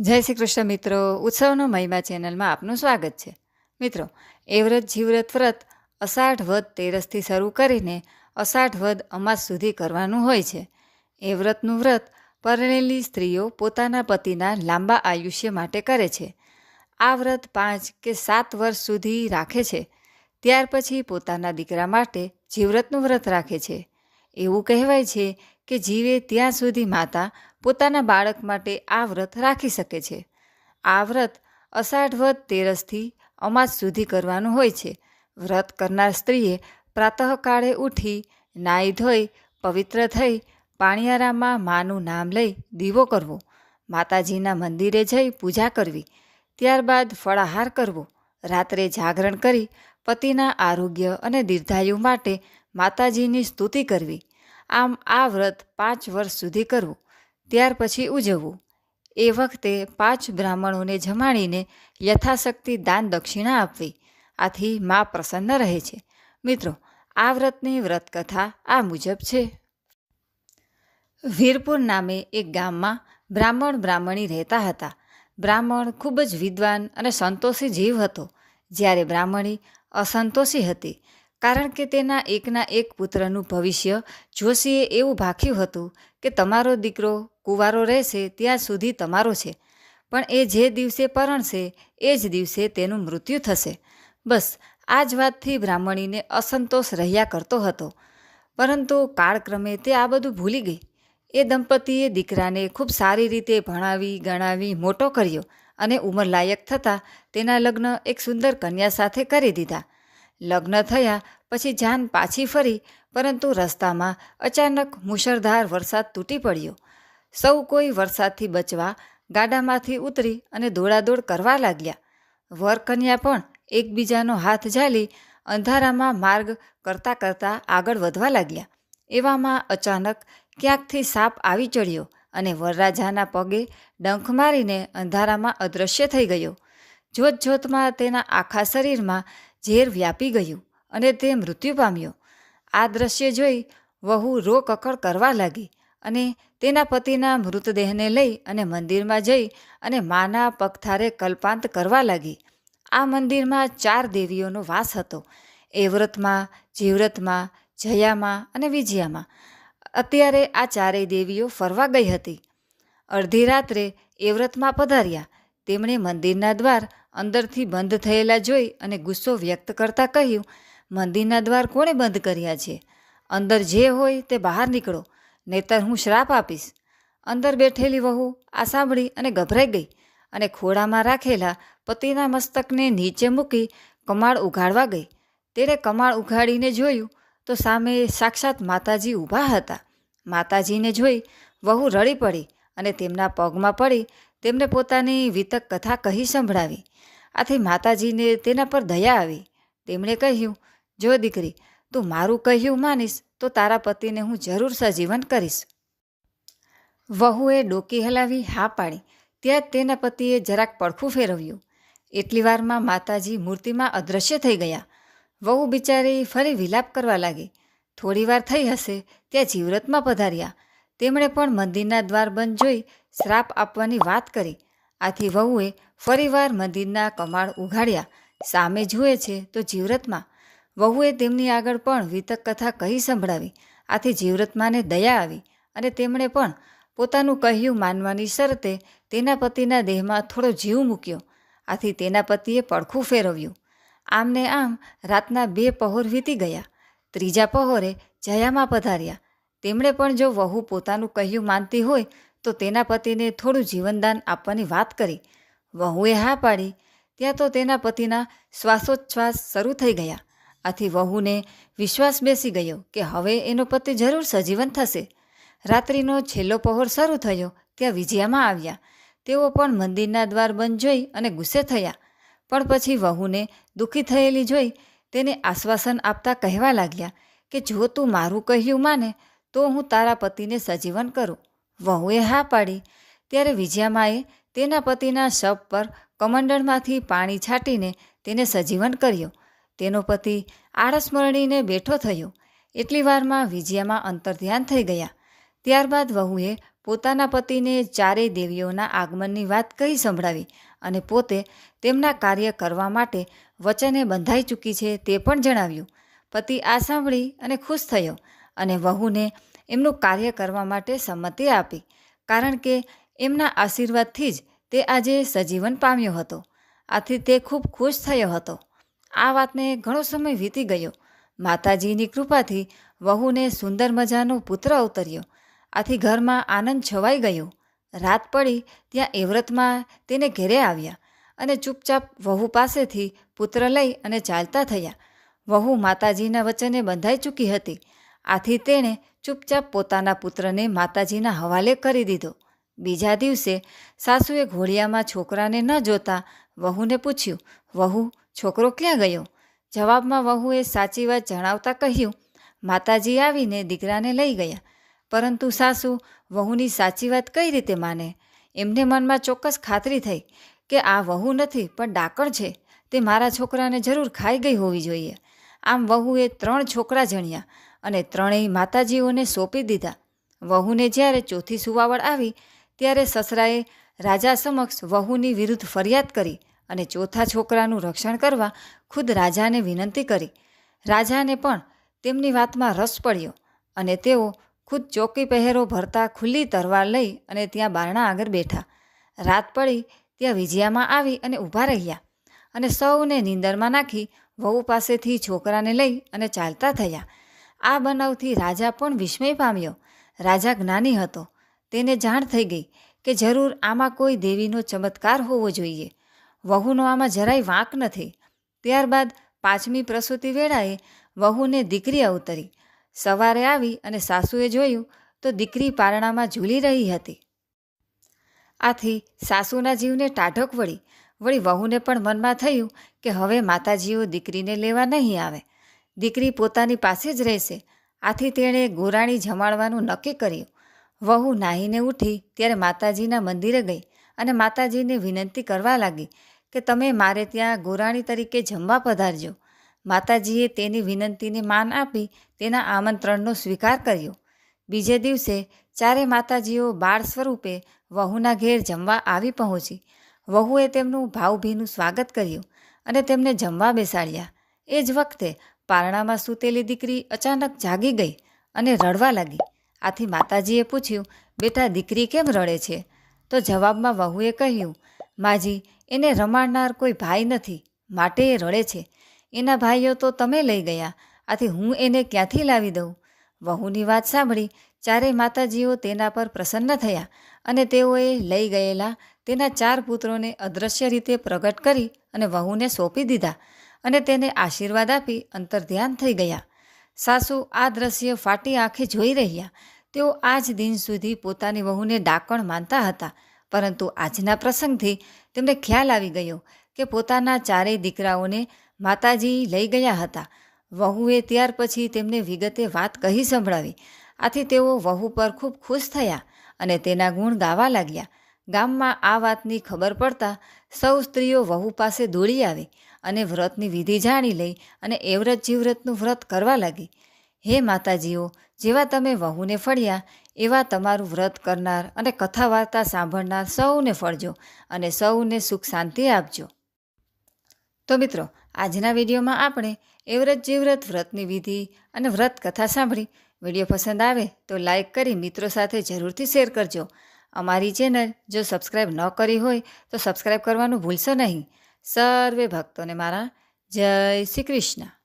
જય શ્રી કૃષ્ણ મિત્રો, ઉત્સવનો મહિમા ચેનલમાં આપનું સ્વાગત છે. મિત્રો, એ વ્રત જીવવ્રત વ્રત અષાઢ વદ તેરસથી શરૂ કરીને અષાઢ વદ અમાસ સુધી કરવાનું હોય છે. એ વ્રતનું વ્રત પરણેલી સ્ત્રીઓ પોતાના પતિના લાંબા આયુષ્ય માટે કરે છે. આ વ્રત પાંચ કે સાત વર્ષ સુધી રાખે છે. ત્યાર પછી પોતાના દીકરા માટે જીવ્રતનું વ્રત રાખે છે. એવું કહેવાય છે કે જીવે ત્યાં સુધી માતા પોતાના બાળક માટે આ વ્રત રાખી શકે છે. આ વ્રત અષાઢ વદ તેરસથી અમાસ સુધી કરવાનું હોય છે. વ્રત કરનાર સ્ત્રીએ પ્રાતઃકાળે ઉઠી નાહી ધોઈ, પવિત્ર થઈ પાણીયારામાં માનું નામ લઈ દીવો કરવો. માતાજીના મંદિરે જઈ પૂજા કરવી. ત્યારબાદ ફળાહાર કરવો. રાત્રે જાગરણ કરી પતિના આરોગ્ય અને દીર્ઘાયુ માટે માતાજીની સ્તુતિ કરવી. આમ આ વ્રત પાંચ વર્ષ સુધી કરવું. ત્યાર પછી ઉજવવું. એ વખતે પાંચ બ્રાહ્મણોને જમાડીને યથાશક્તિ દાન દક્ષિણા આપવી. આથી મા પ્રસન્ન રહે છે. મિત્રો, આ વ્રતની વ્રતકથા આ મુજબ છે. વીરપુર નામે એક ગામમાં બ્રાહ્મણ બ્રાહ્મણી રહેતા હતા. બ્રાહ્મણ ખૂબ જ વિદ્વાન અને સંતોષી જીવ હતો. જ્યારે બ્રાહ્મણી અસંતોષી હતી, કારણ કે તેના એકના એક પુત્રનું ભવિષ્ય જોશીએ એવું ભાખ્યું હતું કે તમારો દીકરો કુંવારો રહેશે ત્યાં સુધી તમારો છે. પણ એ જે દિવસે પરણશે, એ જ દિવસે તેનું મૃત્યુ થશે. બસ, આ જ વાતથી બ્રાહ્મણીને અસંતોષ રહ્યા કરતો હતો. પરંતુ કાળક્રમે તે આ બધું ભૂલી ગઈ. એ દંપતીએ દીકરાને ખૂબ સારી રીતે ભણાવી, ગણાવી, મોટો કર્યો અને ઉંમરલાયક થતાં તેના લગ્ન એક સુંદર કન્યા સાથે કરી દીધા. લગ્ન થયા પછી જાન પાછી ફરી, પરંતુ રસ્તામાં અચાનક મુશળધાર વરસાદ તૂટી પડ્યો. સૌ કોઈ વરસાદથી બચવા ગાડામાંથી ઉતરી અને દોડાદોડ કરવા લાગ્યા. વર કન્યા પણ એકબીજાનો હાથ ઝાલી અંધારામાં માર્ગ કરતાં કરતાં આગળ વધવા લાગ્યા. એવામાં અચાનક ક્યાંકથી સાપ આવી ચડ્યો અને વરરાજાના પગે ડંખ મારીને અંધારામાં અદૃશ્ય થઈ ગયો. જોત જોતમાં તેના આખા શરીરમાં ઝેર વ્યાપી ગયું અને તે મૃત્યુ પામ્યો. આ દ્રશ્ય જોઈ વહુ રો કકળ કરવા લાગી. અને તેના પતિના મૃતદેહને લઈ અને મંદિરમાં જઈ અને માના પગથારે કલ્પાંત કરવા લાગી. આ મંદિરમાં ચાર દેવીઓનો વાસ હતો. એ વ્રતમાં, જીવ્રતમાં, જયામાં અને વિજયામાં. અત્યારે આ ચારેય દેવીઓ ફરવા ગઈ હતી. અડધી રાત્રે એ વ્રતમાં પધાર્યા. તેમણે મંદિરના દ્વાર અંદરથી બંધ થયેલા જોઈ અને ગુસ્સો વ્યક્ત કરતાં કહ્યું, મંદિરના દ્વાર કોણે બંધ કર્યા છે? અંદર જે હોય તે બહાર નીકળો. નહીતર હું શ્રાપ આપીશ. અંદર બેઠેલી વહુ આ સાંભળી અને ગભરાઈ ગઈ અને ખોળામાં રાખેલા પતિના મસ્તકને નીચે મૂકી કમાળ ઉઘાડવા ગઈ. તેણે કમાળ ઉઘાડીને જોયું તો સામે સાક્ષાત માતાજી ઊભા હતા. માતાજીને જોઈ વહુ રડી પડી અને તેમના પગમાં પડી તેમને પોતાની વિતક કથા કહી સંભળાવી. આથી માતાજીને તેના પર દયા આવી. તેમણે કહ્યું, જો દીકરી તું મારું કહ્યું માનીશ, તો તારા પતિને હું જરૂર સજીવન કરીશ. વહુએ ડોકી હલાવી હા પાડી. ત્યાં તેના પતિએ જરાક પડખું ફેરવ્યું. એટલી વારમાં માતાજી મૂર્તિમાં અદૃશ્ય થઈ ગયા. વહુ બિચારી ફરી વિલાપ કરવા લાગી. થોડી વાર થઈ હશે, ત્યાં જીવરતમાં પધાર્યા. તેમણે પણ મંદિરના દ્વાર બંધ જોઈ શ્રાપ આપવાની વાત કરી. આથી વહુએ ફરીવાર મંદિરના કમાળ ઉઘાડ્યા. સામે જુએ છે તો જીવ્રતમાં વહુએ તેમની આગળ પણ વિતક કથા કહી સંભળાવી. આથી જીવ્રતમાને દયા આવી અને તેમણે પણ પોતાનું કહ્યું માનવાની શરતે તેના પતિના દેહમાં થોડો જીવ મૂક્યો. આથી તેના પતિએ પડખું ફેરવ્યું. આમને આમ રાતના બે પહોર વીતી ગયા. ત્રીજા પહોરે જયામાં પધાર્યા. તેમણે પણ જો વહુ પોતાનું કહ્યું માનતી હોય તો તેના પતિને થોડું જીવનદાન આપવાની વાત કરી. વહુએ હા પાડી. ત્યાં તો તેના પતિના શ્વાસોચ્છ્વાસ શરૂ થઈ ગયા. આથી વહુને વિશ્વાસ બેસી ગયો કે હવે એનો પતિ જરૂર સજીવન થશે. રાત્રિનો છેલ્લો પહોર શરૂ થયો, ત્યાં વિજયામાં આવ્યા. તેઓ પણ મંદિરના દ્વાર બંધ જોઈ અને ગુસ્સે થયા. પણ પછી વહુને દુઃખી થયેલી જોઈ તેને આશ્વાસન આપતા કહેવા લાગ્યા કે જો તું મારું કહ્યું માને, તો હું તારા પતિને સજીવન કરું. વહુએ હા પાડી. ત્યારે વિજયામાએ તેના પતિના શબ પર કમંડળમાંથી પાણી છાંટીને તેને સજીવન કર્યો. તેનો પતિ આળસ મરણીને બેઠો થયો. એટલી વારમાં વિજયામાં અંતર્ધ્યાન થઈ ગયા. ત્યારબાદ વહુએ પોતાના પતિને ચારેય દેવીઓના આગમનની વાત કહી સંભળાવી અને પોતે તેમના કાર્ય કરવા માટે વચને બંધાઈ ચૂકી છે તે પણ જણાવ્યું. પતિ આ સાંભળી અને ખુશ થયો અને વહુને એમનું કાર્ય કરવા માટે સંમતિ આપી, કારણ કે એમના આશીર્વાદથી જ તે આજે સજીવન પામ્યો હતો. આથી તે ખૂબ ખુશ થયો હતો. આ વાતને ઘણો સમય વીતી ગયો. માતાજીની કૃપાથી વહુને સુંદર મજાનો પુત્ર અવતર્યો. આથી ઘરમાં આનંદ છવાઈ ગયો. રાત પડી ત્યાં એવ્રતમાં તેને ઘેરે આવ્યા અને ચૂપચાપ વહુ પાસેથી પુત્ર લઈ અને ચાલતા થયા. વહુ માતાજીના વચને બંધાઈ ચૂકી હતી. આથી તેણે ચૂપચાપ પોતાના પુત્રને માતાજીના હવાલે કરી દીધો. બીજા દિવસે સાસુએ ઘોડિયામાં છોકરાને ન જોતા વહુને પૂછ્યું, વહુ, છોકરો ક્યાં ગયો? જવાબમાં વહુએ સાચી વાત જણાવતા કહ્યું, માતાજી આવીને દીકરાને લઈ ગયા. પરંતુ સાસુ વહુની સાચી વાત કઈ રીતે માને? એમને મનમાં ચોક્કસ ખાતરી થઈ કે આ વહુ નથી, પણ ડાકણ છે. તે મારા છોકરાને જરૂર ખાઈ ગઈ હોવી જોઈએ. આમ વહુએ ત્રણ છોકરા જણ્યા અને ત્રણેય માતાજીઓને સોંપી દીધા. વહુને જ્યારે ચોથી સુવાવડ આવી, ત્યારે સસરાએ રાજા સમક્ષ વહુની વિરુદ્ધ ફરિયાદ કરી અને ચોથા છોકરાનું રક્ષણ કરવા ખુદ રાજાને વિનંતી કરી. રાજાને પણ તેમની વાતમાં રસ પડ્યો અને તેઓ ખુદ ચોકી પહેરો ભરતા ખુલ્લી તરવાર લઈ અને ત્યાં બારણા આગળ બેઠા. રાત પડી, ત્યાં વિજયામાં આવી અને ઊભા રહ્યા અને સૌને નીંદરમાં નાખી વહુ પાસેથી છોકરાને લઈ અને ચાલતા થયા. આ બનાવથી રાજા પણ વિસ્મય પામ્યો. રાજા જ્ઞાની હતો. તેને જાણ થઈ ગઈ કે જરૂર આમાં કોઈ દેવીનો ચમત્કાર હોવો જોઈએ. વહુનો આમાં જરાય વાંક નથી. ત્યારબાદ પાંચમી પ્રસૂતિ વેળાએ વહુને દીકરી અવતરી. સવારે આવી અને સાસુએ જોયું તો દીકરી પારણામાં ઝૂલી રહી હતી. આથી સાસુના જીવને ટાઢક વળી વળી વહુને પણ મનમાં થયું કે હવે માતાજીઓ દીકરીને લેવા નહીં આવે. દીકરી પોતાની પાસે જ રહેશે. આથી તેણે ગોરાણી જમાડવાનું નક્કી કર્યું. વહુ નાહીને ઉઠી ત્યારે માતાજીના મંદિરે ગઈ અને માતાજીને વિનંતી કરવા લાગી કે તમે મારે ત્યાં ગોરાણી તરીકે જમવા પધારજો. માતાજીએ તેની વિનંતીને માન આપી તેના આમંત્રણનો સ્વીકાર કર્યો. બીજે દિવસે ચારે માતાજીઓ બાળ સ્વરૂપે વહુના ઘેર જમવા આવી પહોંચી. વહુએ તેમનું ભાવભીનું સ્વાગત કર્યું અને તેમને જમવા બેસાડ્યા. એ જ વખતે પારણામાં સૂતેલી દીકરી અચાનક જાગી ગઈ અને રડવા લાગી. આથી માતાજીએ પૂછ્યું, બેટા, દીકરી કેમ રડે છે? તો જવાબમાં વહુએ કહ્યું, માજી, એને રમાડનાર કોઈ ભાઈ નથી, માટે એ રડે છે. એના ભાઈઓ તો તમે લઈ ગયા, આથી હું એને ક્યાંથી લાવી દઉં? વહુની વાત સાંભળી ચારેય માતાજીઓ તેના પર પ્રસન્ન થયા અને તેઓએ લઈ ગયેલા તેના ચાર પુત્રોને અદૃશ્ય રીતે પ્રગટ કરી અને વહુને સોંપી દીધા અને તેને આશીર્વાદ આપી અંતર્ધ્યાન થઈ ગયા. સાસુ આ દ્રશ્ય ફાટી આંખે જોઈ રહ્યા તેઓ આ જ દિન સુધી પોતાની વહુને ડાકણ માનતા હતા, પરંતુ આજના પ્રસંગથી તેમને ખ્યાલ આવી ગયો કે પોતાના ચારેય દીકરાઓને માતાજી લઈ ગયા હતા. વહુએ ત્યાર પછી તેમને વિગતે વાત કહી સંભળાવી. આથી તેઓ વહુ પર ખૂબ ખુશ થયા અને તેના ગુણ ગાવા લાગ્યા. ગામમાં આ વાતની ખબર પડતા સૌ સ્ત્રીઓ વહુ પાસે દોડી આવી અને વ્રતની વિધિ જાણી લઈ અને એવ્રત જીવ્રતનું વ્રત કરવા લાગી. હે માતાજીઓ, જેવા તમે વહુને ફળ્યા, એવા તમારું વ્રત કરનાર અને કથા વાર્તા સાંભળનાર સૌને ફળજો અને સૌને સુખ શાંતિ આપજો. તો મિત્રો, આજના વિડીયોમાં આપણે એવ્રત જીવ્રત વ્રતની વિધિ અને વ્રત કથા સાંભળી. વીડિયો પસંદ આવે તો લાઈક કરી મિત્રો સાથે જરૂરથી શેર કરજો. અમારી ચેનલ જો સબસ્ક્રાઈબ ન કરી હોય તો સબસ્ક્રાઈબ કરવાનું ભૂલશો નહીં. સર્વે ભક્તોને મારા જય શ્રી કૃષ્ણ.